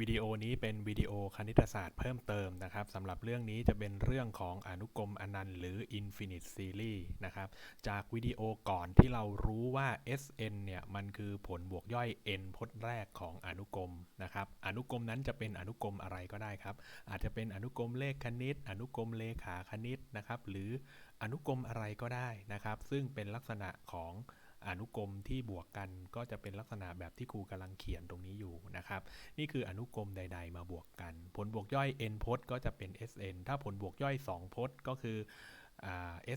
วิดีโอนี้เป็นวิดีโอคณิตศาสตร์เพิ่มเติมนะครับสำหรับเรื่องนี้จะเป็นเรื่องของอนุกรมอนันต์หรือ infinite series นะครับจากวิดีโอก่อนที่เรารู้ว่า Sn เนี่ยมันคือผลบวกย่อย n พจน์แรกของอนุกรมนะครับอนุกรมนั้นจะเป็นอนุกรมอะไรก็ได้ครับ อาจจะเป็นอนุกรมเลขคณิต อนุกรมเลขาคณิตนะครับหรืออนุกรมอะไรก็ได้นะครับ ซึ่งเป็นลักษณะของ อนุกรมที่บวกกันก็จะเป็นลักษณะแบบที่ครูกำลังเขียนตรงนี้อยู่นะครับ นี่คืออนุกรมใด ๆ มาบวกกัน ผลบวกย่อย n พจน์ก็จะเป็น sn ถ้าผลบวกย่อย 2 พจน์ก็คือ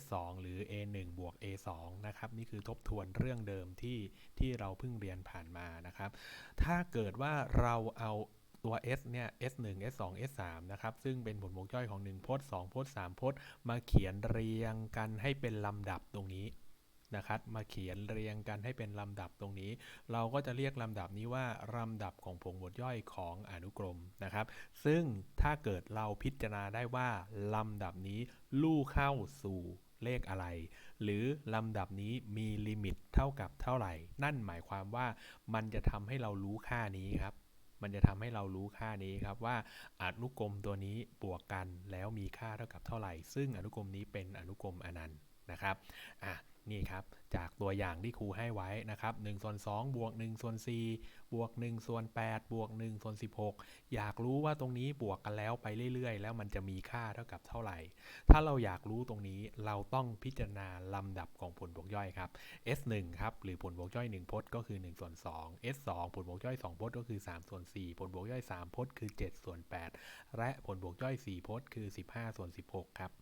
s 2 หรือ a 1 บวก a 2 นะครับ นี่คือทบทวนเรื่องเดิมที่ที่เราเพิ่งเรียนผ่านมานะครับ ถ้าเกิดว่าเราเอาตัว s เนี่ย s 1 s 2 s 3 นะครับ ซึ่งเป็นผลบวกย่อยของ 1 พจน์ 2 พจน์ 3 พจน์ มาเขียนเรียงกันให้เป็นลำดับตรงนี้ นะครับมาเขียนเรียงกันให้เป็นลำดับตรงนี้ เราก็จะเรียกลำดับนี้ว่าลำดับของผงบทย่อยของอนุกรมนะครับ ซึ่งถ้าเกิดเราพิจารณาได้ว่าลำดับนี้ลู่เข้าสู่เลขอะไร หรือลำดับนี้มีลิมิตเท่ากับเท่าไหร่ นั่นหมายความว่ามันจะทำให้เรารู้ค่านี้ครับมันจะทำให้เรารู้ค่านี้ครับว่าอนุกรมตัวนี้บวกกันแล้วมีค่าเท่ากับเท่าไหร่ ซึ่งอนุกรมนี้เป็นอนุกรมอนันต์นะครับอะ นี่ครับ จากตัวอย่างที่ครูให้ไว้นะครับ1ส่วน2บวก1ส่วน4บวก1ส่วน8บวก1ส่วน16 อยากรู้ว่าตรงนี้บวกกันแล้วไปเรื่อยๆ แล้วมันจะมีค่าเท่ากับเท่าไหร่ ถ้าเราอยากรู้ตรงนี้เราต้องพิจารณาลำดับของผลบวกย่อยครับ s 1 ครับหรือผลบวกย่อย 1พจน์ก็คือ1ส่วน2 s 2 ผลบวกย่อย 2พจน์ก็คือ 3 ส่วน 4 ผลบวกย่อย 3พจน์คือ 7 ส่วน 8 และผลบวกย่อย 4พจน์คือ 15 ส่วน 16 ครับ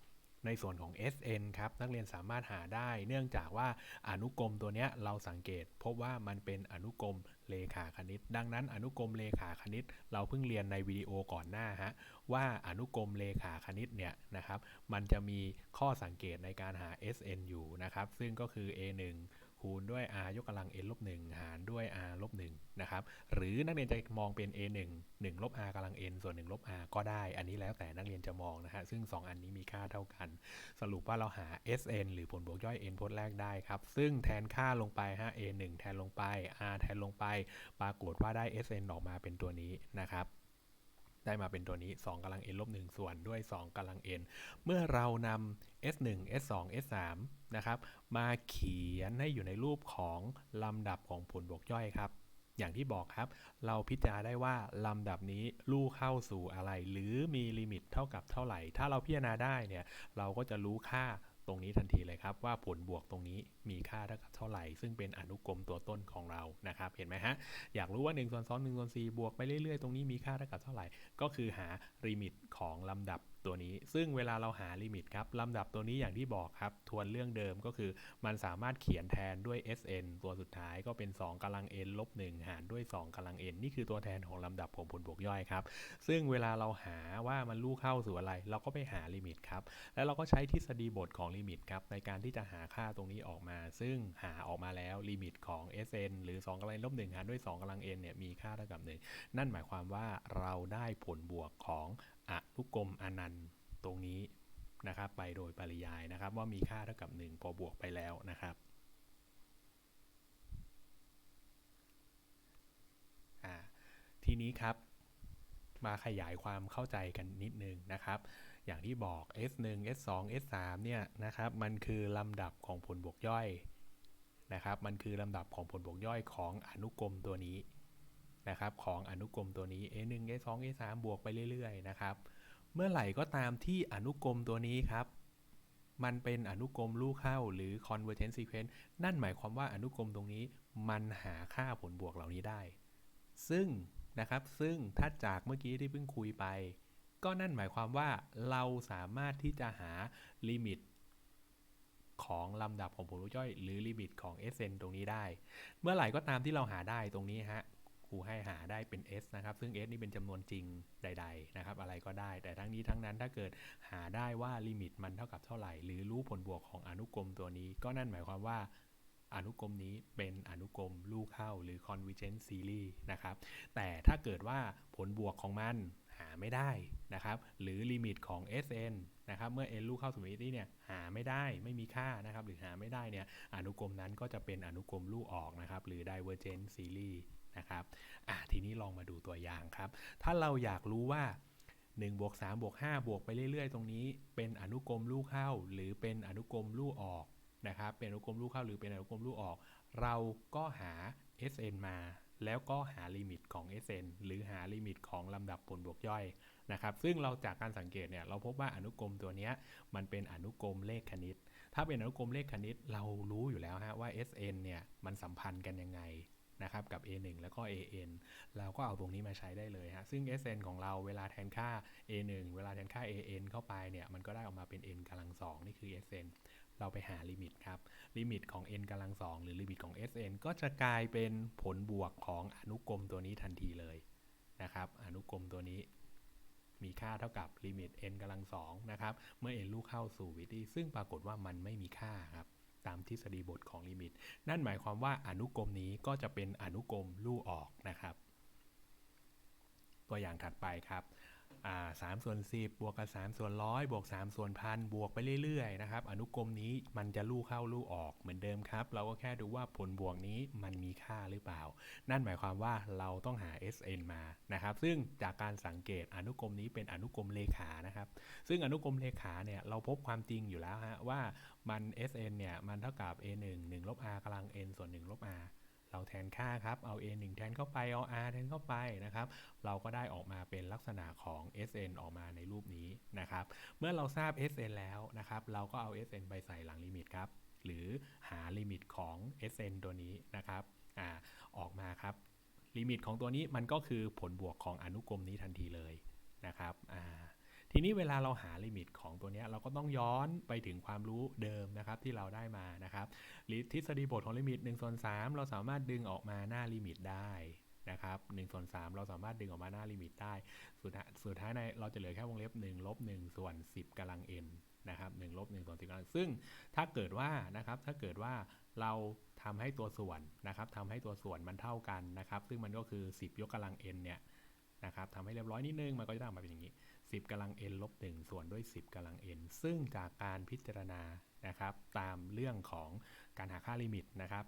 ในส่วนของ SN ครับนักเรียนสามารถหาได้ เนื่องจากว่าอนุกรมตัวนี้เราสังเกต พบว่ามันเป็นอนุกรมเลขาคณิต ดังนั้นอนุกรมเลขาคณิต เราเพิ่งเรียนในวิดีโอก่อนหน้าฮะว่าอนุกรมเลขาคณิตเนี่ยนะครับมันจะมีข้อสังเกตในการหา SN อยู่นะครับซึ่งก็คือ A1 คูณด้วย r ยกกำลัง n ลบ1หารด้วย r ลบ1นะครับ หรือนักเรียนจะมองเป็น a 1 1ลบ r กำลัง n ส่วน1ลบ r ก็ได้ อันนี้แล้วแต่นักเรียนจะมองนะฮะ ซึ่ง 2 อันนี้มีค่าเท่ากัน สรุปว่าเราหา sn หรือผลบวกย่อย n พจน์แรกได้ครับ ซึ่งแทนค่าลงไปฮะ a 1แทนลงไป r แทนลงไป ปรากฏว่าได้ sn ออกมาเป็นตัวนี้นะครับ ได้มาเป็นตัวนี้ 2กำลัง n ลบ1ส่วนด้วย 2กำลัง n เมื่อเรานำ s 1 s 2 s 3นะครับ มาเขียนให้อยู่ในรูปของลำดับของผลบวกย่อยครับ อย่างที่บอกครับ เราพิจารณาได้ว่าลำดับนี้ลู่เข้าสู่อะไร หรือมีลิมิตเท่ากับเท่าไหร่ ถ้าเราพิจารณาได้เนี่ย เราก็จะรู้ค่า ตรงนี้ทันทีเลยครับว่าผลบวกตรงนี้มีค่าเท่ากับเท่าไหร่ ซึ่งเป็นอนุกรมตัวต้นของเรานะครับ เห็นไหมฮะ อยากรู้ว่า1ส่วน2 1ส่วน4บวกไปเรื่อยๆ ตรงนี้มีค่าเท่ากับเท่าไหร่ ก็คือหาลิมิตของลำดับ ตัวนี้ ซึ่งเวลาเราหาลิมิตครับลำดับตัวนี้อย่างที่บอกครับ ทวนเรื่องเดิมก็คือ มันสามารถเขียนแทนด้วย sn ตัวสุดท้ายก็เป็น 2กำลัง n ลบ1หารด้วย 2กำลัง n นี่คือตัวแทนของลำดับของผลบวกย่อยครับ ซึ่งเวลาเราหาว่ามันลู่เข้าสู่อะไร เราก็ไปหาลิมิตครับ แล้วเราก็ใช้ทฤษฎีบทของลิมิตครับในการที่จะหาค่าตรงนี้ออกมา ซึ่งหาออกมาแล้วลิมิตของ sn หรือ 2กำลังลบ1หารด้วย 2กำลัง n เนี่ยมีค่าเท่ากับ 1 นั่นหมายความว่าเราได้ผลบวกของ อนุกรมอนันต์ตรงนี้นะครับ ไปโดยปริยายนะครับ ว่ามีค่าเท่ากับ 1 พอบวกไปแล้วนะครับทีนี้ครับมาขยายความเข้าใจกันนิดนึงนะครับ อย่างที่บอก S1 S2 S3 เนี่ยนะครับ มันคือลำดับของผลบวกย่อยนะครับ มันคือลำดับของผลบวกย่อยของอนุกรมตัวนี้ นะครับของอนุกรมตัวนี้ A1 A2 A3 บวกไปเรื่อยๆนะครับเมื่อไหร่ก็ตามที่อนุกรมตัวนี้ครับมันเป็นอนุกรมลูกเข้าหรือ convergent sequence นั่นหมายความว่าอนุกรมตรงนี้มันหาค่าผลบวกเหล่านี้ได้ ซึ่งนะครับซึ่งถ้าจากเมื่อกี้ที่เพิ่งคุยไป ก็นั่นหมายความว่าเราสามารถที่จะหาลิมิตของลำดับของผลย่อย หรือลิมิตของ SN ตรงนี้ได้ เมื่อไหร่ก็ตามที่เราหาได้ตรงนี้ฮะ รูให้หาได้เป็น s นะครับ ซึ่ง s นี่เป็นจำนวนจริงใด ๆ นะครับ อะไรก็ได้ แต่ทั้งนี้ทั้งนั้นถ้าเกิดหาได้ว่าลิมิตมันเท่ากับเท่าไหร่ หรือรู้ผลบวกของอนุกรมตัวนี้ ก็นั่นหมายความว่าอนุกรมนี้เป็นอนุกรมลูกเข้าหรือ convergent series นะครับ แต่ถ้าเกิดว่าผลบวกของมันหาไม่ได้นะครับ หรือลิมิตของ Sn นะครับ เมื่อ n ลูกเข้าสู่มิติเนี่ยหาไม่ได้ไม่มีค่านะครับ หรือหาไม่ได้เนี่ยอนุกรมนั้นก็จะเป็นอนุกรมลูกออกนะครับ หรือ divergent series นะครับอะทีนี้ลองมาดูตัวอย่างครับ ถ้าเราอยากรู้ว่า1บวก3บวก5บวกไปเรื่อย ๆ ตรงนี้ เป็นอนุกรมลูกเข้า หรือเป็นอนุกรมลูกออกนะครับ เป็นอนุกรมลูกเข้าหรือเป็นอนุกรมลูกออก เราก็หา SN มา แล้วก็หาลิมิตของ SN หรือหาลิมิตของลำดับผลบวกย่อยนะครับ ซึ่งเราจากการสังเกตเนี่ยเราพบว่าอนุกรมตัวนี้มันเป็นอนุกรมเลขคณิต ถ้าเป็นอนุกรมเลขคณิตเรารู้อยู่แล้วฮะว่า SN เนี่ยมันสัมพันธ์กันยังไง นะครับกับ A1 แล้วก็ AN เราก็เอาตรงนี้มาใช้ได้เลยฮะซึ่ง SN ของเราเวลาแทนค่า A1 เวลาแทนค่า AN เข้าไปเนี่ยมันก็ได้ออกมาเป็น n กำลัง2นี่คือ SN เราไปหาลิมิตครับ ลิมิตของ n กำลัง2หรือลิมิตของ SN ก็จะกลายเป็นผลบวกของอนุกรมตัวนี้ทันทีเลยนะครับอนุกรมตัวนี้มีค่าเท่ากับลิมิต n กำลัง2นะครับ เมื่อ n ลูกเข้าสู่วิธีซึ่งปรากฏว่ามันไม่มีค่าครับ ตามทฤษฎีบทของลิมิต นั่นหมายความว่าอนุกรมนี้ก็จะเป็นอนุกรมลู่ออกนะครับ ตัวอย่างถัดไปครับ สามส่วนสิบบวกกับสามส่วนร้อยบวกสามส่วนพันบวกไปเรื่อยๆนะครับอนุกรมนี้มันจะลู่เข้าลู่ออกเหมือนเดิมครับ เราก็แค่ดูว่าผลบวกนี้มันมีค่าหรือเปล่า นั่นหมายความว่าเราต้องหา SN มานะครับ ซึ่งจากการสังเกตอนุกรมนี้เป็นอนุกรมเลขานะครับ ซึ่งอนุกรมเลขาเนี่ยเราพบความจริงอยู่แล้วฮะว่ามัน SN เนี่ยมันเท่ากับ A1 1ลบ R กำลัง n ส่วน1ลบ R เราแทนค่าครับ เอา a 1แทนเข้าไป เอา r แทนเข้าไปนะครับ เราก็ได้ออกมาเป็นลักษณะของ sn ออกมาในรูปนี้นะครับ เมื่อเราทราบ sn แล้วนะครับ เราก็เอา sn ไปใส่หลังลิมิตครับ หรือหาลิมิตของ sn ตัวนี้นะครับอออกมาครับ ลิมิตของตัวนี้มันก็คือผลบวกของอนุกรมนี้ทันทีเลยนะครับ อ่า ทีนี้เวลาเราหาลิมิตของตัวนี้เราก็ต้องย้อนไปถึงความรู้เดิมนะครับที่เราได้มานะครับทฤษฎีบทของลิมิต1ส่วน3เราสามารถดึงออกมาหน้าลิมิตได้นะครับ1ส่วน3เราสามารถดึงออกมาหน้าลิมิตได้ สุดท้ายสุดท้ายในเราจะเหลือแค่วงเล็บ1ลบ1ส่วน10กำลัง n นะครับ1ลบ1ส่วน10กำลังซึ่งถ้าเกิดว่านะครับถ้าเกิดว่าเราทำให้ตัวส่วนนะครับทำให้ตัวส่วนมันเท่ากันนะครับ ซึ่งมันก็คือ 10 ยกกำลัง n เนี่ยนะครับทำให้เรียบร้อยนิดนึงมันก็จะได้มาเป็นอย่างนี้ 10กำลัง n ลบ1ส่วนด้วย 10กำลัง n ซึ่งจากการพิจารณานะครับ ตามเรื่องของการหาค่าลิมิตนะครับ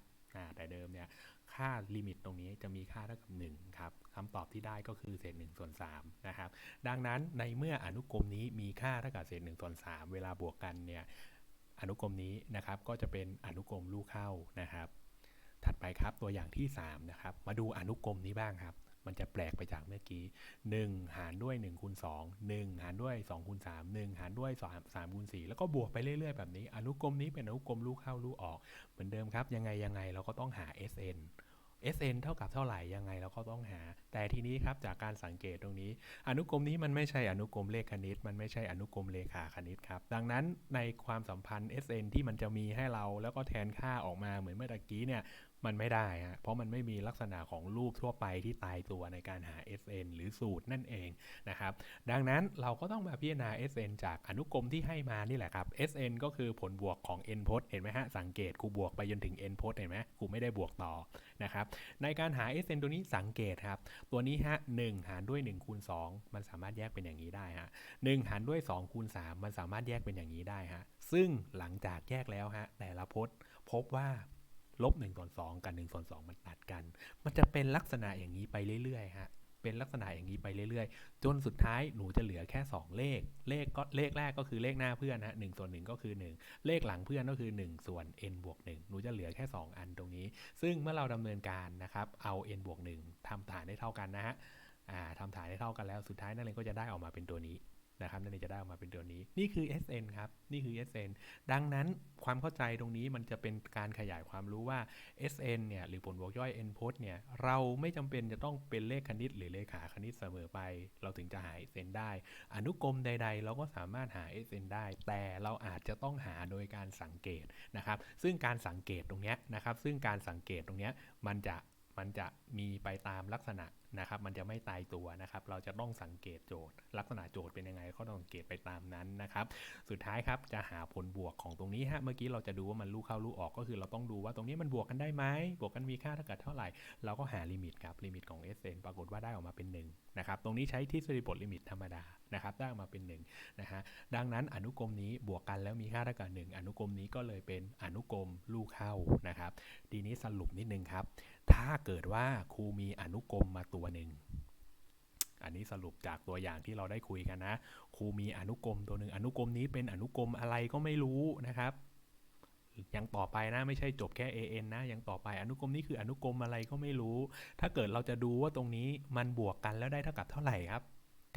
แต่เดิมเนี่ยค่าลิมิตตรงนี้จะมีค่าเท่ากับ1ครับคำตอบที่ได้ก็คือเศษ1ส่วน3นะครับ ดังนั้นในเมื่ออนุกรมนี้มีค่าเท่ากับเศษ1ส่วน3เวลาบวกกันเนี่ยอนุกรมนี้นะครับก็จะเป็นอนุกรมลูกเข้านะครับ ถัดไปครับตัวอย่างที่3นะครับมาดูอนุกรมนี้บ้างครับ มันจะแปลกไปจากเมื่อกี้ 1 หารด้วย1คูณ2 1 หารด้วย2คูณ3 1 หารด้วย3 3คูณ4แล้วก็บวกไปเรื่อยๆแบบนี้ อนุกรมนี้เป็นอนุกรมลูกเข้าลูกออก เหมือนเดิมครับ ยังไงยังไงเราก็ต้องหา SN SN เท่ากับเท่าไหร่ยังไงเราก็ต้องหา แต่ทีนี้ครับจากการสังเกตตรงนี้ อนุกรมนี้มันไม่ใช่อนุกรมเลขคณิต มันไม่ใช่อนุกรมเลขาคณิตครับ ดังนั้นในความสัมพันธ์ SN ที่มันจะมีให้เราแล้วก็แทนค่าออกมาเหมือนเมื่อตะกี้เนี่ย มันไม่ได้ฮะเพราะมันไม่มีลักษณะของรูปทั่วไปที่ตายตัวในการหา SN หรือสูตรนั่นเองนะครับ ดังนั้นเราก็ต้องมาพิจารณา SN จากอนุกรมที่ให้มานี่แหละครับ SN ก็คือผลบวกของ n พจน์เห็นไหมฮะ สังเกตกูบวกไปจนถึง n พจน์เห็นไหมกูไม่ได้บวกต่อนะครับ ในการหา SN ตัวนี้สังเกตครับ ตัวนี้ฮะ1หารด้วย1คูณ2มันสามารถแยกเป็นอย่างนี้ได้ฮะ1หารด้วย2คูณ3มันสามารถแยกเป็นอย่างนี้ได้ฮะ ซึ่งหลังจากแยกแล้วฮะแต่ละพจน์พบว่า ลบ1ส่วน2กับ1ส่วน2มันตัดกัน มันจะเป็นลักษณะอย่างนี้ไปเรื่อยๆฮะเป็นลักษณะอย่างนี้ไปเรื่อยๆ จนสุดท้ายหนูจะเหลือแค่ 2 เลข เลขก็เลขแรกก็คือเลขหน้าเพื่อนฮะหส่วน1ก็คือ 1 เลขหลังเพื่อนก็คือ 1 ส่วน n บวก1หนูจะเหลือแค่ 2 อันตรงนี้ ซึ่งเมื่อเราดำเนินการนะครับเอา n บวก1ทำฐานได้เท่ากันนะฮะทำฐานได้เท่ากันแล้วสุดท้ายนั่นเองก็จะได้ออกมาเป็นตัวนี้ นะครับนั่นเองจะได้ออกมาเป็นตัวนี้ นี่คือ SN ครับ นี่คือ SN ดังนั้นความเข้าใจตรงนี้มันจะเป็นการขยายความรู้ว่า SN เนี่ยหรือผลบวกย่อย n พจน์เนี่ยเราไม่จำเป็นจะต้องเป็นเลขคณิต หรือเลขาคณิตเสมอไป เราถึงจะหา SN ได้ อนุกรมใด ๆ เราก็สามารถหา SN ได้ แต่เราอาจจะต้องหาโดยการสังเกตนะครับ ซึ่งการสังเกตตรงนี้นะครับ ซึ่งการสังเกตตรงนี้มันจะมันจะมีไปตามลักษณะ นะครับมันจะไม่ตายตัวนะครับ เราจะต้องสังเกตโจทย์ ลักษณะโจทย์เป็นยังไงก็ต้องสังเกตไปตามนั้นนะครับ สุดท้ายครับจะหาผลบวกของตรงนี้ฮะเมื่อกี้เราจะดูว่ามันลูกเข้าลูกออกก็คือเราต้องดูว่าตรงนี้มันบวกกันได้ไหมบวกกันมีค่าเท่ากับเท่าไหร่ เราก็หาลิมิตครับลิมิตของ SN ปรากฏว่าได้ออกมาเป็น1นะครับตรงนี้ใช้ทฤษฎีบทลิมิตธรรมดา นะครับได้มาเป็น1นะฮะดังนั้นอนุกรมนี้บวกกันแล้วมีค่าเท่ากับ1อนุกรมนี้ก็เลยเป็นอนุกรมลูกเข้านะครับทีนี้สรุปนิดนึงครับ ถ้าเกิดว่าครูมีอนุกรมมาตัวหนึ่งอันนี้สรุปจากตัวอย่างที่เราได้คุยกันนะครูมีอนุกรมตัวหนึ่งอนุกรมนี้เป็นอนุกรมอะไรก็ไม่รู้นะครับยังต่อไปนะไม่ใช่จบแค่ an นะยังต่อไปอนุกรมนี้คืออนุกรมอะไรก็ไม่รู้ ถ้าเกิดเราจะดูว่าตรงนี้มันบวกกันแล้วได้เท่ากับเท่าไหร่ครับ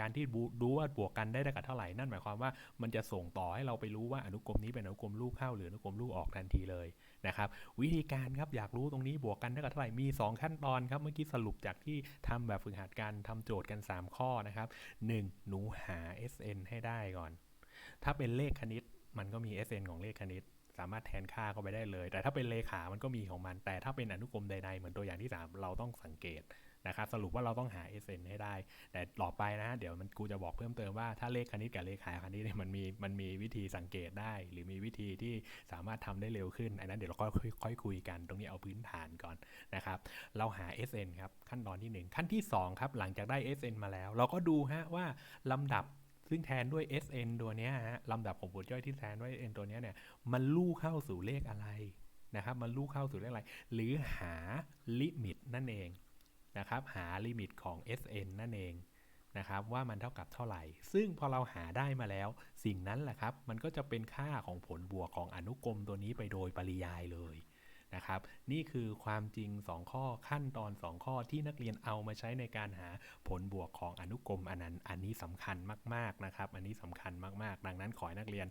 การที่บูดูว่าบวกกันได้เท่ากับเท่าไหร่นั่นหมายความว่ามันจะส่งต่อให้เราไปรู้ว่าอนุกรมนี้เป็นอนุกรมลูกเข้าหรืออนุกรมลูกออกทันทีเลยนะครับ วิธีการครับอยากรู้ตรงนี้บวกกันเท่ากับเท่าไหร่มี 2 ขั้นตอนครับเมื่อกี้สรุปจากที่ทำแบบฝึกหัดการทำโจทย์กัน 3 ข้อนะครับ 1. หนูหา SN ให้ได้ก่อน ถ้าเป็นเลขคณิตมันก็มี SN ของเลขคณิตสามารถแทนค่าเข้าไปได้เลย แต่ถ้าเป็นเลขา มันก็มีของมัน แต่ถ้าเป็นอนุกรมใดๆ เหมือนตัวอย่างที่ 3 เราต้องสังเกต นะครับสรุปว่าเราต้องหา SN ให้ได้ แต่ต่อไปนะ เดี๋ยวมันกูจะบอกเพิ่มเติมว่าถ้าเลขคณิตกับเลขาคณิตเนี่ยมันมีมันมีวิธีสังเกตได้ หรือมีวิธีที่สามารถทำได้เร็วขึ้นอันนั้นเดี๋ยวเราก็ค่อยคุยกัน ตรงนี้เอาพื้นฐานก่อนนะครับเราหา SN ครับขั้นตอนที่ 1 ขั้นที่ 2 ครับหลังจากได้ SN มาแล้ว เราก็ดูฮะว่าลำดับซึ่งแทนด้วย SN ตัวนี้ฮะลำดับของบทย่อยที่แทนด้วย SN ตัวนี้เนี่ยมันลู่เข้าสู่เลขอะไรนะครับมันลู่เข้าสู่เลขอะไร หรือหาลิมิตนั่นเอง นะครับหาลิมิตของ SN นั่นเองนะครับว่ามันเท่ากับเท่าไหร่ ซึ่งพอเราหาได้มาแล้ว สิ่งนั้นแหละครับ มันก็จะเป็นค่าของผลบวกของอนุกรมตัวนี้ไปโดยปริยายเลยนะครับ นี่คือความจริง 2 ข้อขั้นตอน 2 ข้อที่นักเรียนเอามาใช้ในการหาผลบวกของอนุกรมอันนั้นอันนี้สำคัญมากๆนะครับ อันนี้สำคัญมากๆ ดังนั้นขอให้นักเรียน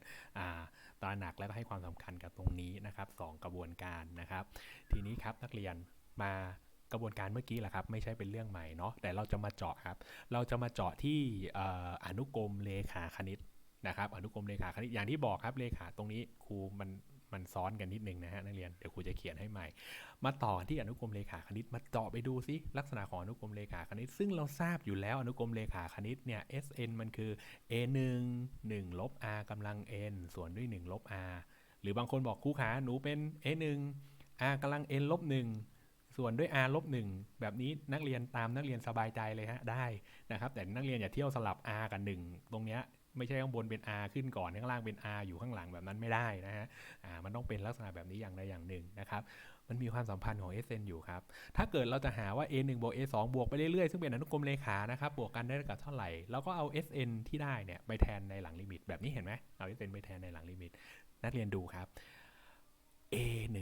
ตระหนักและให้ความสำคัญกับตรงนี้นะครับสกระบวนการนะครับ ทีนี้ครับนักเรียนมา กระบวนการเมื่อกี้แหละครับ ไม่ใช่เป็นเรื่องใหม่เนาะแต่เราจะมาเจาะครับ เราจะมาเจาะที่อนุกรมเลขาคณิตนะครับ อนุกรมเลขาคณิตอย่างที่บอกครับเลขาตรงนี้ครูมันมันซ้อนกันนิดนึงนะฮะนักเรียนเดี๋ยวครูจะเขียนให้ใหม่ มาต่อที่อนุกรมเลขาคณิตมาเจาะไปดูซิลักษณะของอนุกรมเลขาคณิต ซึ่งเราทราบอยู่แล้วอนุกรมเลขาคณิตเนี่ย Sn มันคือ a1 1ลบ r กำลัง n ส่วนด้วย1ลบ r หรือบางคนบอกครูขาหนูเป็น a1 r กำลัง n ลบ1 ส่วนด้วย r ลบหแบบนี้นักเรียนตามนักเรียนสบายใจเลยฮะได้นะครับ แต่นักเรียนอย่าเที่ยวสลับ r กับ 1 ตรงเนี้ยไม่ใช่ข้างบนเป็น r ขึ้นก่อนข้างล่างเป็น r อยู่ข้างหลังแบบนั้นไม่ได้นะฮะมันต้องเป็นลักษณะแบบนี้อย่างใดอย่างหนึ่งนะครับ มันมีความสัมพันธ์ของ SN อยู่ครับ ถ้าเกิดเราจะหาว่า a1 บวก a2 บวกไปเรื่อยๆ ซึ่งเป็นอนุกรมเลขานะครับ บวกกันได้กับเท่าไหร่ แล้วก็เอา SN ที่ได้เนี่ยไปแทนในหลังลิมิต แบบนี้เห็นไหมเอา SN ไปแทนในหลังลิมิต นักเรียนดูครับ a1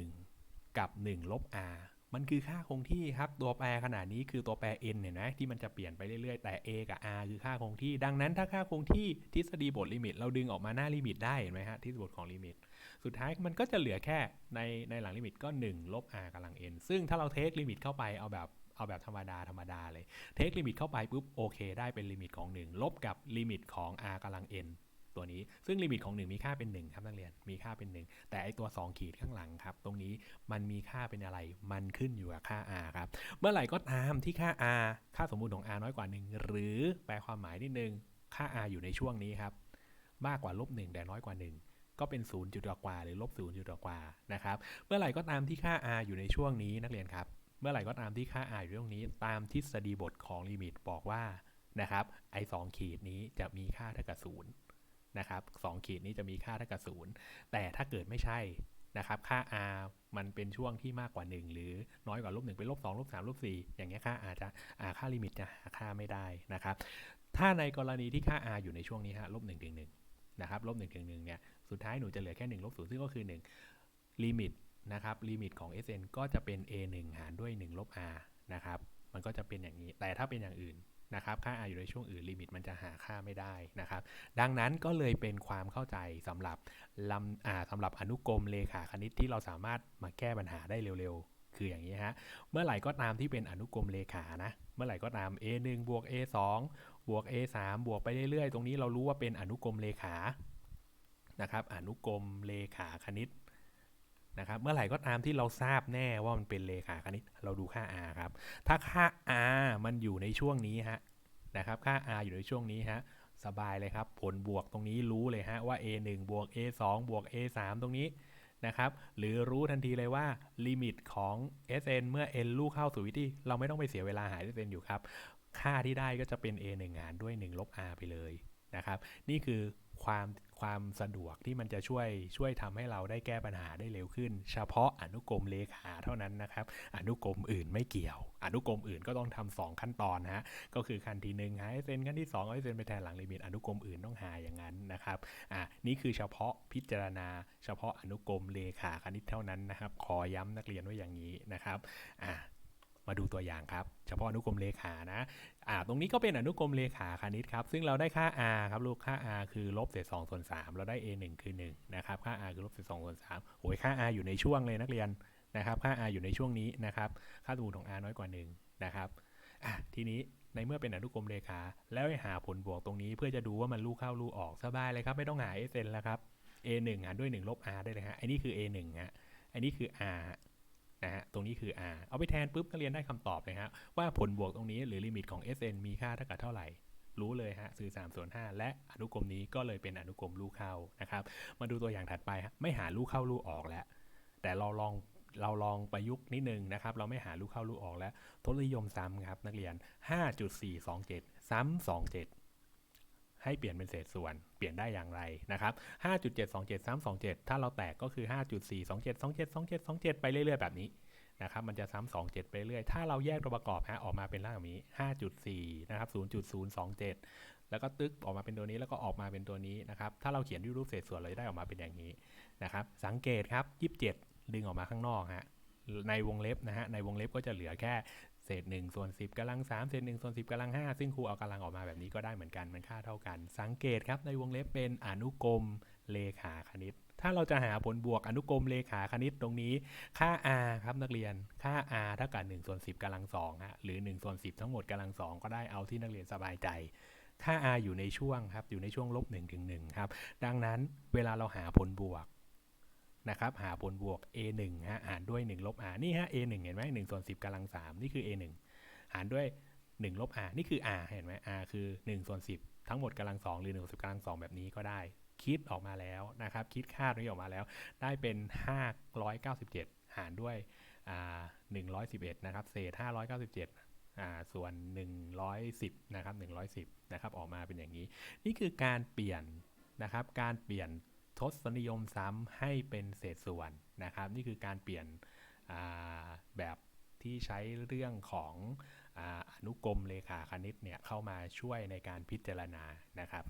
กับ1ลบ r มันคือค่าคงที่ครับ ตัวแปรขนาดนี้คือตัวแปร n เนี่ยนะที่มันจะเปลี่ยนไปเรื่อยๆ แต่ a กับ r คือค่าคงที่ ดังนั้นถ้าค่าคงที่ทฤษฎีบทลิมิต เราดึงออกมาหน้าลิมิตได้เห็นไหมฮะทฤษฎีบทของลิมิต สุดท้ายมันก็จะเหลือแค่ในในหลังลิมิตก็ 1 ลบ r กำลัง n ซึ่งถ้าเราเทคลิมิตเข้าไปเอาแบบเอาแบบธรรมดาธรรมดาเลยเทคลิมิตเข้าไปปุ๊บโอเค ได้เป็นลิมิตของ 1 ลบกับลิมิตของ r กำลัง n ตัวนี้ ซึ่งลิมิตของ 1 มีค่าเป็น 1 ครับนักเรียน มีค่าเป็น 1 แต่ไอตัว 2 ขีดข้างหลังครับ ตรงนี้มันมีค่าเป็นอะไร มันขึ้นอยู่กับค่า r ครับ เมื่อไหร่ก็ตามที่ค่า r ค่าสมมุติของ r น้อยกว่า 1 หรือแปลความหมายนิดนึง ค่า r อยู่ในช่วงนี้ครับ มากกว่าลบ1แต่น้อยกว่า 1ก็เป็น0จุดกว่า หรือลบ0จุดกว่านะครับ เมื่อไหร่ก็ตามที่ค่า r อยู่ในช่วงนี้นักเรียนครับ เมื่อไหร่ก็ตามที่ค่า r อยู่ตรงนี้ ตามทฤษฎีบทของลิมิตบอกว่านะครับไอ้2ขีดนี้จะมีค่าเท่ากับ0นะครับ2ขีดนี้จะมีค่าเท่ากับ0แต่ถ้าเกิดไม่ใช่นะครับค่า r มันเป็นช่วงที่มากกว่า 1 หรือน้อยกว่าลบ1เป็นลบ2ลบ3ลบ4อย่างเงี้ยค่า r จะ r ค่าลิมิตจะหาค่าไม่ได้นะครับ ถ้าในกรณีที่ค่า r อยู่ในช่วงนี้ฮะลบ1ถึง1นะครับลบ1ถึง1เนี่ยสุดท้ายหนูจะเหลือแค่1ลบ0ซึ่งก็คือ1ลิมิตนะครับลิมิตของ sn ก็จะเป็น a 1หารด้วย1ลบ r นะครับมันก็จะเป็นอย่างนี้ แต่ถ้าเป็นอย่างอื่น นะครับ ค่า r อยู่ในช่วงอื่นลิมิตมันจะหาค่าไม่ได้นะครับ ดังนั้นก็เลยเป็นความเข้าใจสำหรับลำอ่าสำหรับอนุกรมเลขาคณิตที่เราสามารถมาแก้ปัญหาได้เร็วๆ คืออย่างนี้ฮะ เมื่อไหร่ก็ตามที่เป็นอนุกรมเลขานะ เมื่อไหร่ก็ตาม a 1บวก a 2บวก a 3บวกไปเรื่อยๆ ตรงนี้เรารู้ว่าเป็นอนุกรมเลขา นะครับ อนุกรมเลขาคณิต นะครับเมื่อไหร่ก็ตามที่เราทราบแน่ว่ามันเป็นเลขาคณิตเราดูค่า r ครับ ถ้าค่า r มันอยู่ในช่วงนี้ฮะนะครับค่า r อยู่ในช่วงนี้ฮะสบายเลยครับ ผลบวกตรงนี้รู้เลยฮะว่า a 1บวก a 2บวก a 3ตรงนี้นะครับหรือรู้ทันทีเลยว่าลิมิตของ sn เมื่อ n ลูกเข้าสู่วิธีเราไม่ต้องไปเสียเวลาหา sn อยู่ครับ ค่าที่ได้ก็จะเป็น a 1หารด้วย 1 ลบ r ไปเลยนะครับ นี่คือ ความความสะดวกที่มันจะช่วยช่วยทำให้เราได้แก้ปัญหาได้เร็วขึ้น เฉพาะอนุกรมเลขาเท่านั้นนะครับ อนุกรมอื่นไม่เกี่ยว อนุกรมอื่นก็ต้องทำสองขั้นตอนนะฮะก็คือขั้นที่หนึ่งหายเซนขั้นที่2เอาเซนไปแทนหลังลิมิตอนุกรมอื่นต้องหายอย่างนั้นนะครับอ่านี่คือเฉพาะพิจารณา เฉพาะอนุกรมเลขาคณิตเท่านั้นนะครับ ขอย้ำนักเรียนไว้อย่างนี้นะครับอ่า มาดูตัวอย่างครับ เฉพาะอนุกรมเลขานะอ่าตรงนี้ก็เป็นอนุกรมเลขาคณิตครับ ซึ่งเราได้ค่า r ครับลูกค่า r คือลบเศษ2ส่วน3เราได้ a 1คือ1นะครับค่า r คือลบเศษ2ส่วน3โอ้ยค่า r อยู่ในช่วงเลยนักเรียนนะครับค่า r อยู่ในช่วงนี้นะครับค่าสมมติของ r น้อยกว่า1นะครับอะทีนี้ในเมื่อเป็นอนุกรมเลขา แล้วให้หาผลบวกตรงนี้เพื่อจะดูว่ามันลูกเข้าลูกออกสบายเลยครับ ไม่ต้องหา s n แล้วครับ a 1หารด้วย1ลบ r ได้เลยฮะอันนี้คือ a 1ฮะอันนี้คือ r นะฮะตรงนี้คือ r เอาไปแทนปุ๊บนักเรียนได้คำตอบเลยฮะว่าผลบวกตรงนี้หรือลิมิตของ sn มีค่าเท่ากับเท่าไหร่ รู้เลยฮะสื่อ3ส่วน5และอนุกรมนี้ก็เลยเป็นอนุกรมลูกเข้านะครับ มาดูตัวอย่างถัดไปฮะไม่หาลูกเข้าลูกออกแล้ว แต่เราลองเราลองประยุกต์นิดนึงนะครับ เราไม่หาลูกเข้าลูกออกแล้วทศนิยมซ้ำครับนักเรียน 5.427 ซ้ำ27 ให้เปลี่ยนเป็นเศษส่วน เปลี่ยนได้อย่างไรนะครับ 5.727ซ้ำ27 ถ้าเราแตกก็คือ 5.427 27 27 27 ไปเรื่อยๆ แบบนี้นะครับ มันจะซ้ำ27 ไปเรื่อย ถ้าเราแยกตัวประกอบฮะออกมาเป็นร่างแบบนี้ 5.4 นะครับ 0.027 แล้วก็ตึกออกมาเป็นตัวนี้แล้วก็ออกมาเป็นตัวนี้นะครับ ถ้าเราเขียนด้วยรูปเศษส่วนเราจะได้ออกมาเป็นอย่างนี้นะครับ สังเกตครับ 27 ดึงออกมาข้างนอกฮะในวงเล็บนะฮะในวงเล็บก็จะเหลือแค่ เศษ1ส่วน10กำลัง3เศษ1ส่วน10กำลัง5ซึ่งครูเอากำลังออกมาแบบนี้ก็ได้เหมือนกันมันค่าเท่ากัน สังเกตครับในวงเล็บเป็นอนุกรมเลขาคณิต ถ้าเราจะหาผลบวกอนุกรมเลขาคณิตตรงนี้ ค่า r ครับนักเรียนค่า r เท่ากับ1ส่วน10กำลัง2ฮะหรือ1ส่วน10 ทั้งหมดกำลัง 2 ก็ได้เอาที่นักเรียนสบายใจค่า r อยู่ในช่วงครับอยู่ในช่วงลบ1ถึง1ครับดังนั้นเวลาเราหาผลบวก นะครับ หาผลบวก a 1ฮะ หารด้วย 1 ลบ r นี่ฮะ a 1เห็นไหม1ส่วน10กำลัง 3 นี่คือ a 1หารด้วย 1 ลบ r นี่คือ r เห็นไหม r คือ1ส่วน10 ทั้งหมดกำลัง 2 หรือ1ส่วน10กำลัง 2 แบบนี้ก็ได้ คิดออกมาแล้วนะครับ คิดค่าตรงนี้ออกมาแล้ว ได้เป็น 597 หารด้วยอ่า111 นะครับ เศษ 597อ่าส่วน 110 นะครับ 110 นะครับ ออกมาเป็นอย่างนี้ นี่คือการเปลี่ยนนะครับ การเปลี่ยน ทศนิยมซ้ำให้เป็นเศษส่วนนะครับ นี่คือการเปลี่ยนแบบที่ใช้เรื่องของออนุกรมเลขาคณิตเนี่ยเข้ามาช่วยในการพิจารณานะครับ